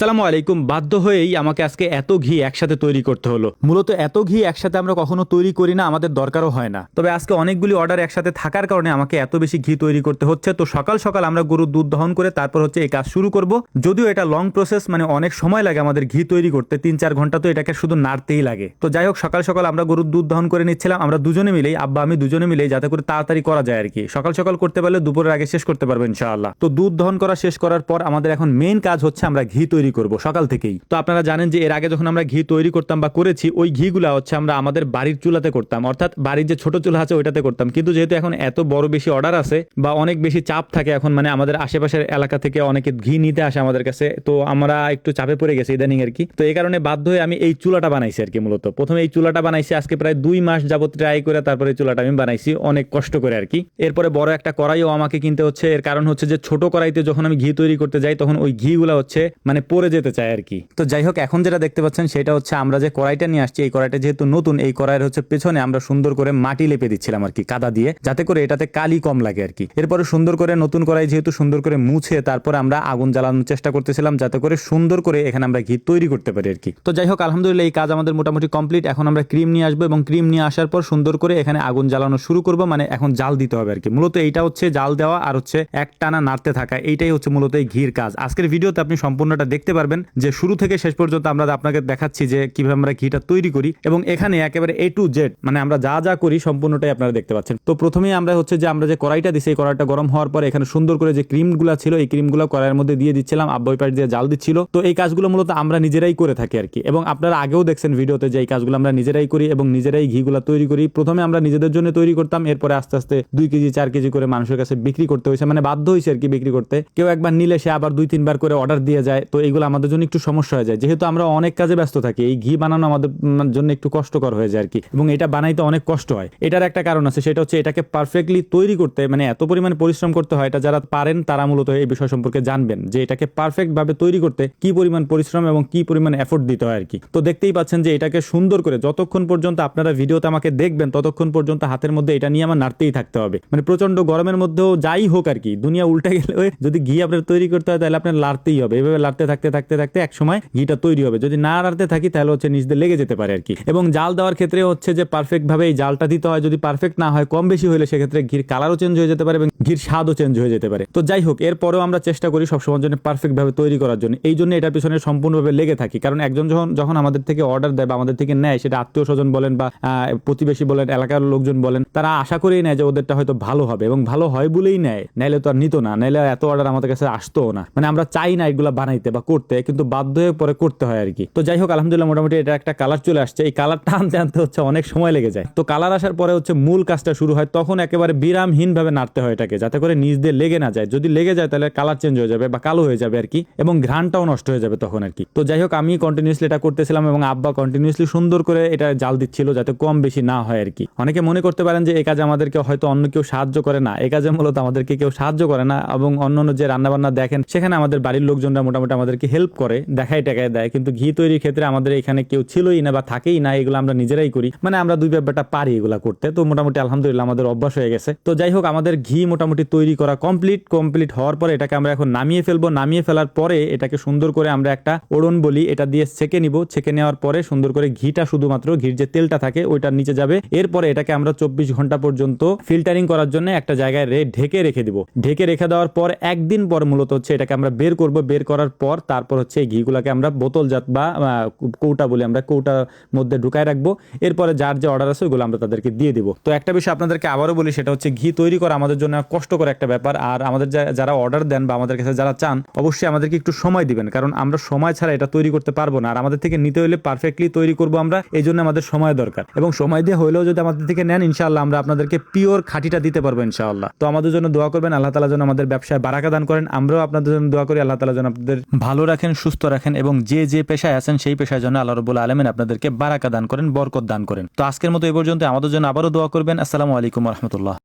আসসালামু আলাইকুম। বাধ্য হয়েই আমাকে আজকে এত ঘি একসাথে তৈরি করতে হলো। মূলত এত ঘি একসাথে আমরা কখনো তৈরি করি না, আমাদের দরকারও হয় না। তবে আজকে অনেকগুলি অর্ডার একসাথে থাকার কারণে আমাকে এত বেশি ঘি তৈরি করতে হচ্ছে। তো সকাল সকাল আমরা গরুর দুধ দহন করে তারপর হচ্ছে এই কাজ শুরু করব। যদিও এটা লং প্রসেস মানে অনেক সময় লাগে আমাদের ঘি তৈরি করতে। তিন চার ঘণ্টা তো এটাকে শুধু নাড়তেই লাগে। তো যাই হোক, সকাল সকাল আমরা গরুর দুধ দহন করে নিচ্ছিলাম। আমরা দুজনে মিলেই, আব্বা, আমি দুজনে মিলেই যাতে করে তাড়াতাড়ি করা যায় আর কি। সকাল সকাল করতে পারলে দুপুরের আগে শেষ করতে পারব ইনশাআল্লাহ। তো দুধ দহন করা শেষ করার পর আমাদের এখন মেইন কাজ হচ্ছে আমরা ঘি তৈরি করব সকাল থেকেই। তো আপনারা জানেন যে এর আগে যখন আমরা ঘি তৈরি করতাম বা করেছি, ওই ঘিগুলা হচ্ছে আমরা আমাদের বাড়ির চুলাতে করতাম। অর্থাৎ বাড়ির যে ছোট চুলা আছে ওইটাতে করতাম। কিন্তু যেহেতু এখন এত বড় বেশি অর্ডার আছে বা অনেক বেশি চাপ থাকে এখন মানে আমাদের আশেপাশের এলাকা থেকে অনেকে ঘি নিতে আসে আমাদের কাছে, তো আমরা একটু চাপে পড়ে গেছি ইদানিং আর কি। তো এই কারণে বাধ্য হয়ে আমি এই চুলাটা বানাইছি আর কি মূলত। প্রথমে এই চুলাটা বানাইছি আজকে প্রায় দুই মাস যাবত ট্রাই করে তারপরে চুলাটা আমি বানাইছি, অনেক কষ্ট করে আর কি। এরপরে বড় একটা কড়াইও আমাকে কিনতে হচ্ছে, এর কারণ হচ্ছে যে ছোট কড়াইতে যখন আমি ঘি তৈরি করতে যাই, তখন ওই ঘিগুলা হচ্ছে মানে পড়ে যেতে চায় আর কি। তো যাই হোক, এখন যেটা দেখতে পাচ্ছেন সেটা হচ্ছে আমরা যে কড়াইটা নিয়ে আসছি, এই কড়াইটা যেহেতু নতুন, এই কড়াইয়ের হচ্ছে পেছনে আমরা সুন্দর করে মাটি লেপে দিচ্ছিলাম আর কি, কাদা দিয়ে, যাতে করে এটাতে কালি কম লাগে আর কি। এরপরে সুন্দর করে নতুন কড়াই যেহেতু সুন্দর করে মুছে, তারপর আমরা আগুন জ্বালানোর চেষ্টা করতেছিলাম, যাতে করে সুন্দর করে এখানে আমরা ঘি তৈরি করতে পারি আর কি। তো যাই হোক, আলহামদুলিল্লাহ এই কাজ আমাদের মোটামুটি কমপ্লিট। এখন আমরা ক্রিম নিয়ে আসব এবং ক্রিম নিয়ে আসার পর সুন্দর করে এখানে আগুন জ্বালানো শুরু করব মানে এখন জাল দিতে হবে আর কি। মূলত এইটা হচ্ছে জাল দেওয়া আর হচ্ছে এক টানা নাড়তে থাকা, এইটাই হচ্ছে মূলত এই ঘির কাজ। আজকের ভিডিওতে আপনি সম্পূর্ণটা দেখতে পারবেন যে শুরু থেকে শেষ পর্যন্ত আমরা আপনাকে দেখাচ্ছি যে কীভাবে আমরা ঘিটা তৈরি করি এবং এখানে একেবারে এ টু জেড মানে আমরা যা যা করি সম্পূর্ণটাই আপনারা দেখতে পাচ্ছেন। তো প্রথমেই আমরা হচ্ছে যে আমরা যে কড়াইটা দিছি, এই কড়াইটা গরম হওয়ার পর এখানে সুন্দর করে যে ক্রিমগুলো ছিল, এই ক্রিমগুলো কড়াইয়ের মধ্যে দিয়ে দিচ্ছিলাম, আব্বাই পাশ দিয়ে জাল দিচ্ছিল। তো এই কাজগুলো মূলত আমরা নিজেরাই করে থাকি আর কি। এবং আপনারা আগেও দেখছেন ভিডিওতে যে এই কাজগুলো আমরা নিজেরাই করি এবং নিজেরাই ঘিগুলো তৈরি করি। প্রথমে আমরা নিজেদের জন্য তৈরি করতাম, এরপরে আস্তে আস্তে দুই কেজি, চার কেজি করে মানুষের কাছে বিক্রি করতে হয়েছে। মানে বাধ্য হয়েছে আর কি বিক্রি করতে। কেউ একবার নিলে সে আবার দুই, তিনবার করে অর্ডার দিয়ে যায়। তো এইগুলো আমাদের জন্য একটু সমস্যা হয়ে যায়। যেহেতু আমরা অনেক কাজে ব্যস্ত থাকি, এই ঘি বানানো আমাদের জন্য একটু কষ্টকর হয়ে যায় আর কি। এবং এটা বানাইতে অনেক কষ্ট হয়। এটার একটা কারণ আছে, সেটা হচ্ছে এটাকে পারফেক্টলি তৈরি করতে মানে এত পরিমাণে পরিশ্রম করতে হয়, এটা যারা পারেন তারা মূলত এই বিষয় সম্পর্কে জানবেন যে এটাকে পারফেক্ট ভাবে তৈরি করতে কি পরিমাণ পরিশ্রম এবং কি পরিমাণ এফোর্ট দিতে হয় আর কি। তো দেখতেই পাচ্ছেন যে এটাকে সুন্দর করে যতক্ষণ পর্যন্ত আপনারা ভিডিওতে আমাকে দেখবেন, ততক্ষণ পর্যন্ত হাতের মধ্যে এটা নিয়ে আমার নাড়তেই থাকতে হবে। মানে প্রচণ্ড গরমের মধ্যেও যাই হোক আর কি, দুনিয়া উল্টে গেলে যদি ঘি আপনার তৈরি করতে হয় তাহলে আপনার লাড়তেই হবে। এভাবে লাড়তে থাকতে থাকতে থাকতে এক সময় ঘিটা তৈরি হবে। যদি না লাড়তে থাকি, তাহলে হচ্ছে নিচ লেগে যেতে পারে আর কি। এবং জাল দেওয়ার ক্ষেত্রে হচ্ছে যে পারফেক্ট ভাবে এই জালটা দিতে হয়। যদি পারফেক্ট না হয়, কম বেশি হলে সেক্ষেত্রে ঘির কালারও চেঞ্জ হয়ে যেতে পারে এবং ঘির স্বাদও চেঞ্জ হয়ে যেতে পারে। তো যাই হোক, এরপরেও আমরা চেষ্টা করি সবসময়ের জন্য পারফেক্ট ভাবে তৈরি করার জন্য। এই জন্য এটার পিছনে সম্পূর্ণভাবে লেগে থাকি। কারণ একজন যখন যখন আমাদের থেকে অর্ডার দেয় বা আমাদের থেকে নেয়, সেটা আত্মীয় স্বজন বলেন বা প্রতিবেশী বলেন, এলাকার লোকজন বলেন, তারা আশা করেই নেয় যে ওদেরটা হয়তো ভালো হবে এবং ভালো হয় বলেই নেয়। নাইলে তো আর নিত না। নাইলে এত অর্ডার আমাদের কাছে আসতো না। মানে আমরা চাই না এগুলো বানাইতে বা করতে, কিন্তু বাধ্য হয়ে পরে করতে হয় আর কি। তো যাই হোক, আলহামদুলিল্লাহ মোটামুটি এটা একটা কালার চলে আসছে। এই কালারটা আনতে আনতে হচ্ছে অনেক সময় লেগে যায়। তো কালার আসার পরে হচ্ছে মূল কাজটা শুরু হয়, তখন একেবারে বিরামহীন ভাবে নাড়তে হয় এটাকে, যাতে করে নিজ দিয়ে লেগে না যায়। যদি লেগে যায়, তাহলে কালার চেঞ্জ হয়ে যাবে বা কালো হয়ে যাবে আর কি, এবং ঘ্রাণটাও নষ্ট হয়ে যাবে তখন আর কি। তো যাই হোক আমি কন্টিনিউসলি এটা করতেছিলাম এবং আব্বা কন্টিনিউসলি সুন্দর করে এটা জাল দিচ্ছিল যাতে কম বেশি না হয় আর কি। অনেকে মনে করতে পারেন যে এই কাজে আমাদেরকে হয়তো অন্য কেউ সাহায্য করে না। এই কাজে মূলত আমাদেরকে কেউ সাহায্য করে না এবং অন্য অন্য যে রান্নাবান্না দেখেন, সেখানে আমাদের বাড়ির লোকজনরা মোটামুটি আমাদেরকে হেল্প করে দেখাই টাকায় দেয়। কিন্তু ঘি তৈরির ক্ষেত্রে আমাদের এখানে কেউ ছিলই না বা থাকেই না, এগুলো আমরা নিজেরাই করি। মানে আমরা দুই ব্যাপারটা পারি এগুলা করতে। তো মোটামুটি আলহামদুলিল্লাহ আমাদের অভ্যাস হয়ে গেছে। তো যাই হোক, আমাদের ঘি মোটামুটি তৈরি করা কমপ্লিট কমপ্লিট হওয়ার পরে এটাকে আমরা এখন নামিয়ে ফেলব। নামিয়ে ফেলার পরে এটাকে সুন্দর করে আমরা একটা ওড়ন বলি, এটা দিয়ে ছেঁকে নিব। ছেঁকে নেওয়ার পরে সুন্দর করে ঘিটা শুধুমাত্র, ঘির যে তেলটা থাকে ওইটার নিচে যাবে। এরপরে এটাকে আমরা চব্বিশ ঘণ্টা পর্যন্ত ফিল্টারিং করার জন্য একটা জায়গায় রে, ঢেকে রেখে দিব। ঢেকে রেখে দেওয়ার পর একদিন পর মূলত হচ্ছে এটাকে আমরা বের করব। বের করার পর তারপর হচ্ছে এই ঘিগুলাকে আমরা বোতলজাত বা কৌটা বলি আমরা কৌটার মধ্যে ঢুকায় রাখব। এরপরে যার যে অর্ডার আছে ওইগুলো আমরা তাদেরকে দিয়ে দিব। তো একটা বিষয় আপনাদেরকে আবারও বলি, সেটা হচ্ছে ঘি তৈরি করা আমাদের জন্য কষ্টকর একটা ব্যাপার। আর আমাদের যারা অর্ডার দেন বা আমাদের কাছে যারা চান, অবশ্যই আমাদেরকে একটু সময় দিবেন। কারণ আমরা সময় ছাড়া এটা তৈরি করতে পারব না। আর আমাদের থেকে নিতে হলে পারফেক্টলি তৈরি করব আমরা, এই জন্য আমাদের সময় দরকার। এবং সময় দিয়ে হলেও যদি আমাদের থেকে নেন, ইনশাআল্লাহ আমরা আপনাদেরকে পিওর খাঁটিটা দিতে পারব, ইনশাআল্লাহ। তো আমাদের জন্য দোয়া করবেন, আল্লাহ তালা যেন আমাদের ব্যবসায় বারাকা দান করেন। আমরাও আপনাদের জন্য দোয়া করি, আল্লাহ তালা যেন আপনাদের ভালো রাখেন, সুস্থ রাখেন এবং যে যে পেশায় আছেন সেই পেশায় জন্য আল্লাহ রবুল্লা আলমিন আপনাদেরকে বারাকা দান করেন, বরকত দান করেন। তো আজকের মতো এ পর্যন্ত। আমাদের জন্য আবারও দোয়া করবেন। আসসালামু আলাইকুম রহমতুল্লাহ।